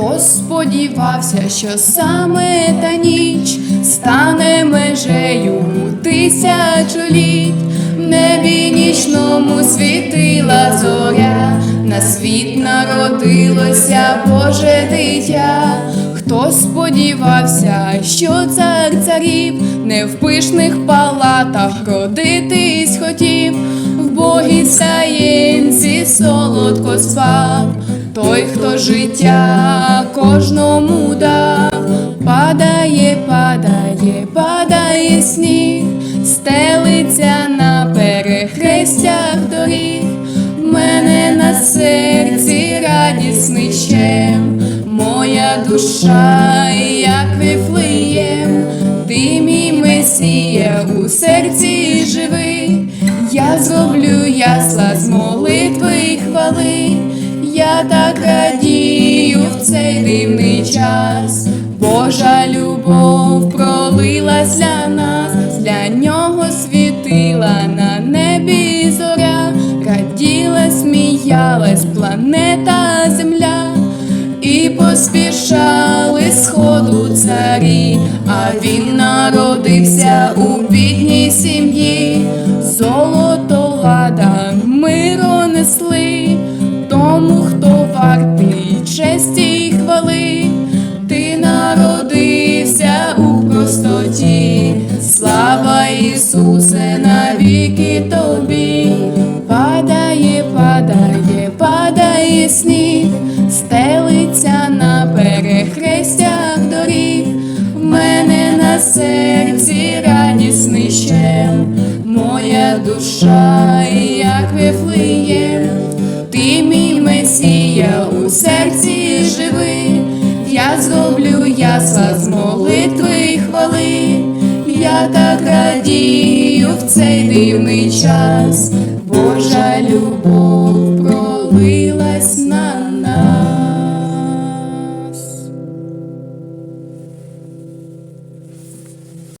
Хто сподівався, що саме та ніч стане межею тисячоліть, в небі нічному світила зоря, на світ народилося Боже дитя. Хто сподівався, що цар царів не в пишних палатах родитись хотів, в богій саєнці солодко спав, той, хто життя кожному дав, падає, падає, падає сніг, стелиться на перехрестях доріг, в мене на серці радісний щем, моя душа, як вифлеєм, ти мій месія у серці живий, я зроблю ясла з молитви й хвали, я так радію в цей дивний час, Божа любов пролилась для нас, для нього світила на небі зоря, раділа, сміялась планета Земля. І поспішали сходу царі, а він народився у бідній сім'ї, золото ладан миро несли, Ісусе навіки тобі, падає, падає, падає сніг, стелиться на перехрестях доріг, в мене на серці радісний щем, моя душа, як вифлеєм, ти мій месія у серці живий, я зроблю ясла з молитви й хвали, я так радію в цей дивний час, Божа любов пролилась на.